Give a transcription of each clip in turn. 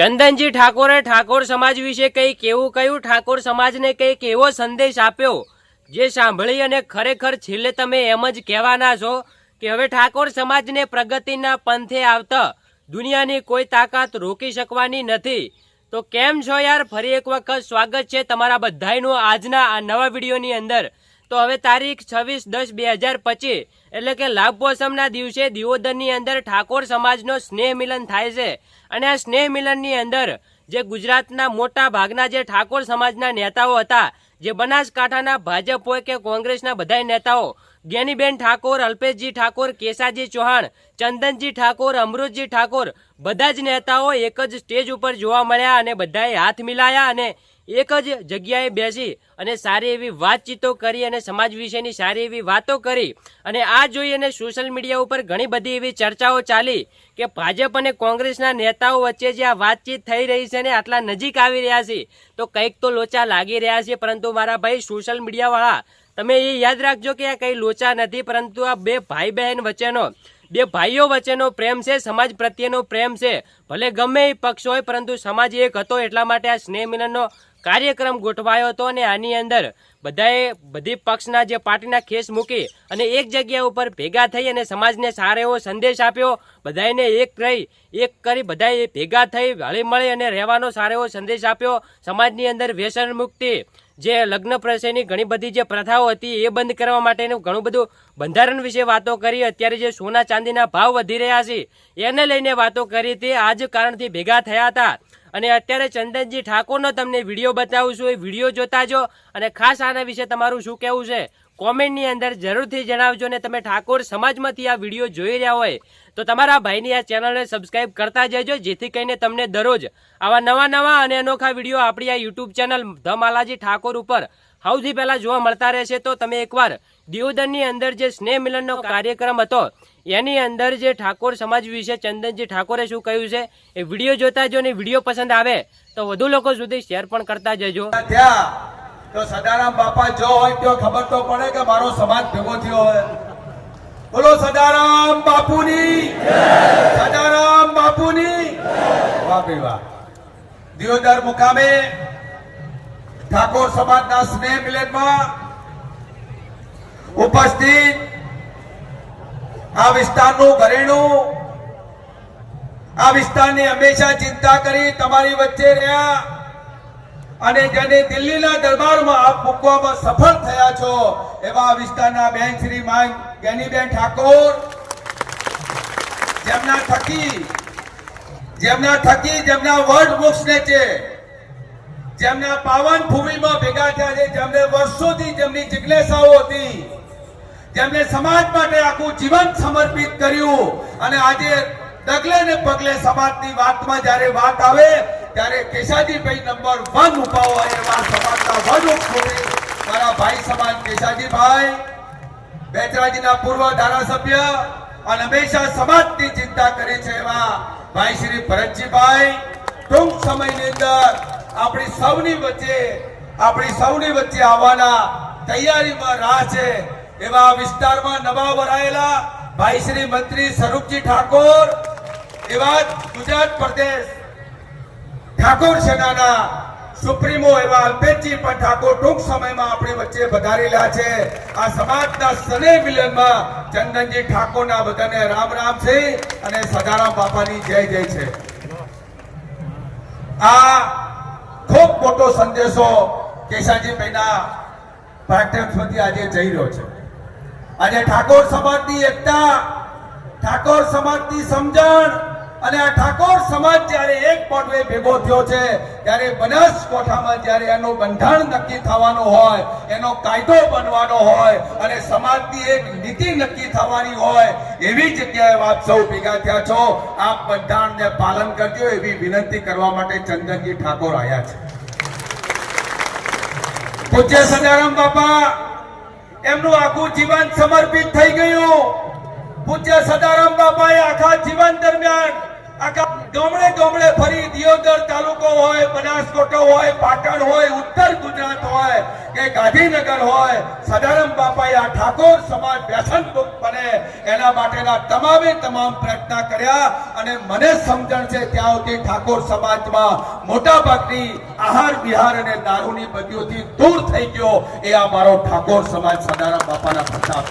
ચંદનજી ઠાકોરે ઠાકોર સમાજ વિશે કંઈક કેવું કહ્યું ઠાકોર સમાજને કંઈક એવો સંદેશ આપ્યો જે સાંભળી અને ખરેખર છેલ્લે તમે એમ જ કહેવાના છો કે હવે ઠાકોર સમાજને પ્રગતિના પંથે આવતા દુનિયાની કોઈ તાકાત રોકી શકવાની નથી. તો કેમ છો યાર? ફરી એક વખત સ્વાગત છે તમારા બધાયનું આજના આ નવા વિડીયોની અંદર. તો હવે તારીખ છવ્વીસ દસ બે હજાર પચીસ, એટલે કે લાભ પોસમના દિવસે દિયોદરની અંદર ઠાકોર સમાજનો સ્નેહ મિલન થાય છે. અને આ સ્નેહ મિલનની અંદર જે ગુજરાતના મોટા ભાગના જે ઠાકોર સમાજના નેતાઓ હતા, જે બનાસકાંઠાના ભાજપ હોય કે કોંગ્રેસના બધા નેતાઓ જ્ઞાનીબેન ઠાકોર, અલ્પેશજી ઠાકોર, કેસાજી ચૌહાણ, ચંદનજી ઠાકોર, અમૃતજી ઠાકોર, બધા જ નેતાઓ એક જ સ્ટેજ ઉપર જોવા મળ્યા અને બધાએ હાથ મિલાયા અને એક જ જગ્યાએ બેસી અને સારી એવી વાતચીતો કરી અને સમાજ વિશેની સારી એવી વાતો કરી. અને આ જોઈ અને સોશિયલ મીડિયા ઉપર ઘણી બધી એવી ચર્ચાઓ ચાલી કે ભાજપ અને કોંગ્રેસના નેતાઓ વચ્ચે જે આ વાતચીત થઈ રહી છે ને આટલા નજીક આવી રહ્યા છે, તો કંઈક તો લોચા લાગી રહ્યા છે. પરંતુ મારા ભાઈ સોશિયલ મીડિયાવાળા તમે એ યાદ રાખજો કે આ કંઈ લોચા નથી, પરંતુ આ બે ભાઈ બહેન વચ્ચેનો બે ભાઈઓ વચ્ચેનો પ્રેમ છે, સમાજ પ્રત્યેનો પ્રેમ છે. ભલે ગમે એ પક્ષ હોય, પરંતુ સમાજ એક હતો એટલા માટે આ સ્નેહ મિલનનો કાર્યક્રમ ગોઠવાયો હતો અને આની અંદર બધાએ બધી પક્ષના જે પાર્ટીના ખેસ મૂકી અને એક જગ્યા ઉપર ભેગા થઈ અને સમાજને સારો એવો સંદેશ આપ્યો. બધાને એક રહી, એક કરી બધાએ ભેગા થઈ હળી મળી અને રહેવાનો સારો એવો સંદેશ આપ્યો. સમાજની અંદર વ્યસન મુક્તિ જે લગ્ન પ્રસંગની ઘણી બધી જે પ્રથાઓ હતી એ બંધ કરવા માટેનું ઘણું બધું બંધારણ વિશે વાતો કરી. અત્યારે જે સોના ચાંદીના ભાવ વધી રહ્યા છે, એને લઈને વાતો કરી હતી આ જ કારણથી ભેગા થયા હતા. અને અત્યારે ચંદનજી ઠાકોરનો તમને વીડિયો બતાવું છું. એ વીડિયો જોતા જો અને ખાસ આના વિશે તમારું શું કહેવું છે? કોમેન્ટની અંદર જરૂરથી જણાવજો ને તમે ઠાકોર સમાજમાંથી આ વીડિયો જોઈ રહ્યા હોય તો તમારા ભાઈની આ ચેનલને સબસ્ક્રાઇબ કરતા જજો, જેથી કરીને તમને દરરોજ આવા નવા નવા અને અનોખા વીડિયો આપણી આ YouTube channel the Malaji Thakor ઉપર સૌથી પહેલા જોવા મળતા રહેશે. તો તમે એકવાર દિયોદરની અંદર જે સ્નેહ મિલનનો કાર્યક્રમ હતો, એની અંદર જે ઠાકોર સમાજ વિશે ચંદનજી ઠાકોરે શું કહ્યું છે, એ વીડિયો જોતા જો ને વીડિયો પસંદ આવે, તો વધુ લોકો સુધી શેર પણ કરતા જજો. તો સદારામ બાપા જો હોય તો ખબર તો પડે કે મારો સમાજ ભેગો થયો હોય. બોલો સદારામ બાપુની. સદારામ બાપુની. વાહ વાહ. દિયોદર મુકામે ઠાકોર સમાજના સ્નેહ મિલનમાં ઉપસ્થિત આ વિસ્તારનું ઘરેણું, આ વિસ્તારની હંમેશા ચિંતા કરી તમારી વચ્ચે રહ્યા. અને જેને દિલ્હીના દરબારમાં આપ મૂકવામાં સફળ થયા છો, એવા વિસ્તારના બેન શ્રી માંગ જ્ઞાનીબેન ઠાકોર. જેમના થકી જેમના થકી જેમના વર્ડ વૃક્ષને છે, જેમના પાવન ભૂમિમાં ભેગા થયા છે, જેમને વર્ષોથી જેમની જિજ્ઞાસાઓ હતી, જેમને સમાજ માટે આખું જીવન સમર્પિત કર્યું. અને આજે ડગલે ને પગલે સમાજની વાતમાં જ્યારે વાત આવે ત્યારે કેશાજીભાઈ નંબર વન હોય એવા સમાજના ઉપભૂમિ મારા ભાઈ સમાજ કેશાજીભાઈ, બેચરાજીના પૂર્વ ધારાસભ્ય અને હંમેશા સમાજની ચિંતા કરે છે એવા ભાઈ શ્રી ભરતજીભાઈ. ટૂંક સમયની અંદર આપણી સૌની વચ્ચે, આપણી સૌની વચ્ચે આવવાના તૈયારીમાં રાહ છે એવા વિસ્તારમાં નવા વરાયેલા ભાઈ શ્રી મંત્રી સ્વરૂપજી ઠાકોર, એવા ગુજરાત પ્રદેશ ઠાકોર સેનાના સુપ્રીમો એવા અલ્પેશજી પણ ઠાકોર ટૂંક સમયમાં આપણી વચ્ચે પધારેલા છે. આ સમાજના સને મિલનમાં ચંદનજી ઠાકોરના બધાને રામ રામ છે અને સદારામ બાપાની જય જય છે. આ ખૂબ મોટો સંદેશો કેશાજીભાઈના પાઠ્યમાંથી આજે જઈ રહ્યો છે. આજે ઠાકોર સમાજની એકતા, ઠાકોર સમાજની સમજણ અને આ ઠાકોર સમાજ જ્યારે એક પોટવે ભેગો થયો છે, ત્યારે બનાસકાંઠામાં જ્યારે એનું બંધારણ નક્કી થવાનું હોય, એનો કાયદો બનવાનો હોય, અને સમાજની એક નીતિ નક્કી થવાની હોય, એવી જગ્યાએ આપ સૌ ભેગા થયા છો, આપ બંધારણને પાલન કરજો એવી વિનંતી કરવા માટે ચંદનજી ઠાકોર આવ્યા છે. પૂજ્ય સદારામ બાપા, એમનું આખું જીવન સમર્પિત થઈ ગયું. પૂજ્ય સદારામ બાપાએ આખા જીવન દરમિયાન ગામડે ગામડે ફરી દિયોદર તાલુકો હોય, બનાસકાંઠો હોય, પાટણ હોય, ઉત્તર ગુજરાત હોય, કે ગાંધીનગર હોય, સદારામ બાપાએ આ ઠાકોર સમાજ વ્યસન મુક્ત બને એના માટેના તમામે તમામ પ્રયત્ન કર્યા અને મને સમજણ છે ત્યાં સુધી ઠાકોર સમાજમાં મોટા ભાગની આહાર, વિહાર અને દારૂની બદીઓથી દૂર થઈ ગયો એ આ મારો ઠાકોર સમાજ સદારામ બાપાના પ્રતાપ.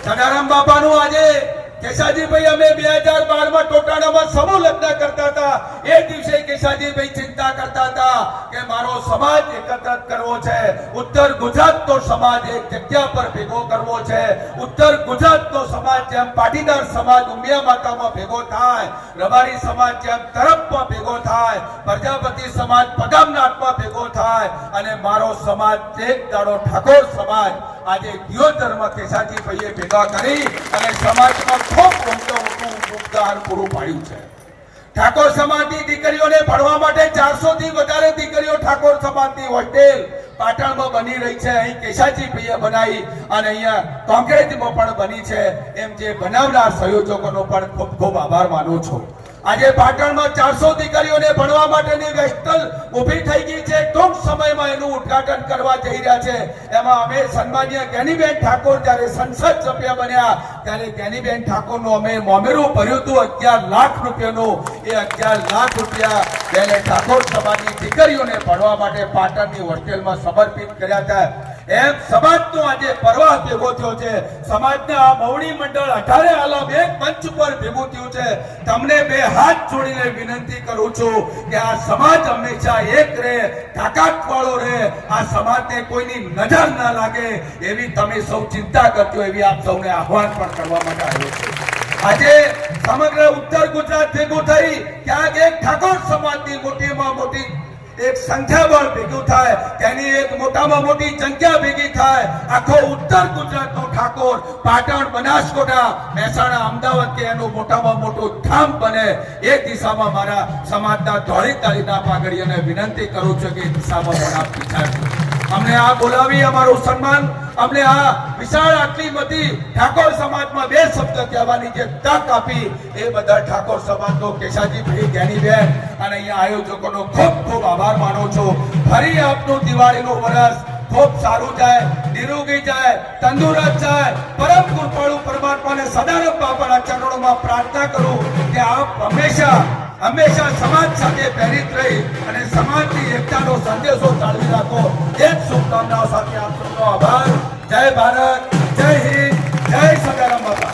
સદારામ બાપાનું આજે કેશાજીભાઈ અમે બે હજાર બારમાં ટોટાણામાં સમૂહ લગ્ન કરતા હતા. એ દિવસે કેશાજીભાઈ ચિંતા કરતા હતા કે મારો સમાજ એકત્રિત કરવો છે. ઉત્તર ગુજરાતનો સમાજ એક જગ્યા પર ભેગો કરવો છે. ઉત્તર ગુજરાતનો સમાજ જેમ પાટીદાર સમાજ ઉમિયા માતામાં ભેગો થાય, રબારી સમાજ જેમ તરફમાં ભેગો થાય, પ્રજાપતિ સમાજ પગામનાથમાં ભેગો થાય, અને મારો સમાજ એક દાડો ઠાકોર સમાજ આજે દિયોદરમાં કેશાજીભાઈએ ભેગા કરી અને સમાજમાં ખૂબ મોટું મોટું યોગદાન પૂરું પાડ્યું છે. ઠાકોર સમાજની દીકરીઓને ભણવા માટે ચારસો થી વધારે દીકરીઓ ઠાકોર સમાજની હોસ્ટેલ પાટણમાં બની રહી છે. અહીં કેશાજીભાઈએ બનાવી અને અહીંયા કોંગ્રેસમાં પણ બની છે. એમ જે બનાવનાર સંયોજકોનો પણ ખૂબ ખૂબ આભાર માનું છું. આજે પાટણમાં ચારસો દીકરીઓને ભણવા માટેની વેસ્ટલ ઊભી થઈ ગઈ છે. ટૂંક સમયમાં એનું ઉદ્ઘાટન કરવા જઈ રહ્યા છે. એમાં અમે સન્માનીય જ્ઞાનીબેન ઠાકોર જ્યારે સંસદ સભ્ય બન્યા, ત્યારે જ્ઞાનીબેન ઠાકોરનું અમે મોમેરું ભર્યું હતું. અગિયાર લાખ રૂપિયાનું. એ અગિયાર લાખ રૂપિયા બેને ઠાકોર સમાજની દીકરીઓને ભણવા માટે પાટણની હોસ્ટેલમાં સમર્પિત કર્યા હતા. એમ સમાજનો આજે પરવાહ ભેગો થયો છે. સમાજના આ મવડી મંડળ અઢારે આલમ એક મંચ પર ભેગું થયું છે. તમને બે હાથ જોડીને વિનંતી કરું છું કે આ સમાજ હંમેશા એક રહે તાકાત વાળો રહે. આ સમાજને કોઈની નજર ના લાગે એવી તમે સૌ ચિંતા કરજો એવી આપ સૌને આહવાન પણ કરવા માટે આવ્યો છે. આજે સમગ્ર ઉત્તર ગુજરાત ભેગું થઈ, ક્યાંક એક ઠાકોર સંખ્યાબળ ભેગું થાય, તેની એક મોટામાં મોટી સંખ્યા ભેગી થાય. આખો ઉત્તર ગુજરાતનો ઠાકોર, પાટણ બનાસકોટા મહેસાણા, અમદાવાદ કે એનું મોટામાં મોટું ધામ બને. એ દિશામાં મારા સમાજના ધોળી તાળીના પાઘડીઓને વિનંતી કરું છું કે દિશામાં પણ આપ વિચારજો અમને આ બોલાવી, અમારું સન્માન, અમને આ વિશાળ આટલી બધી ઠાકોર સમાજમાં બે શબ્દ કહેવાની જે તક આપી, એ બધા ઠાકોર સમાજનો કેશાજીભાઈ જ્ઞાનીબેન અને અહીંયા આયોજકોનો ખૂબ ખૂબ આભાર માનું છું. ફરી આપનું દિવાળીનું વરસ ખૂબ સારું જાય, નિરોગી જાય, તંદુરસ્ત જાય. પરમ કૃપાળુ પરમાત્માને સદાનંદ બાપાના ચરણોમાં પ્રાર્થના કરું કે આપ હંમેશા હંમેશા સમાજ સાથે પ્રેરિત રહી અને સમાજની એકતાનો સંદેશો જાળવી રાખો. એ જ શુભકામનાઓ સાથે આપ સૌનો આભાર. જય ભારત, જય હિન્દ, જય સદારામ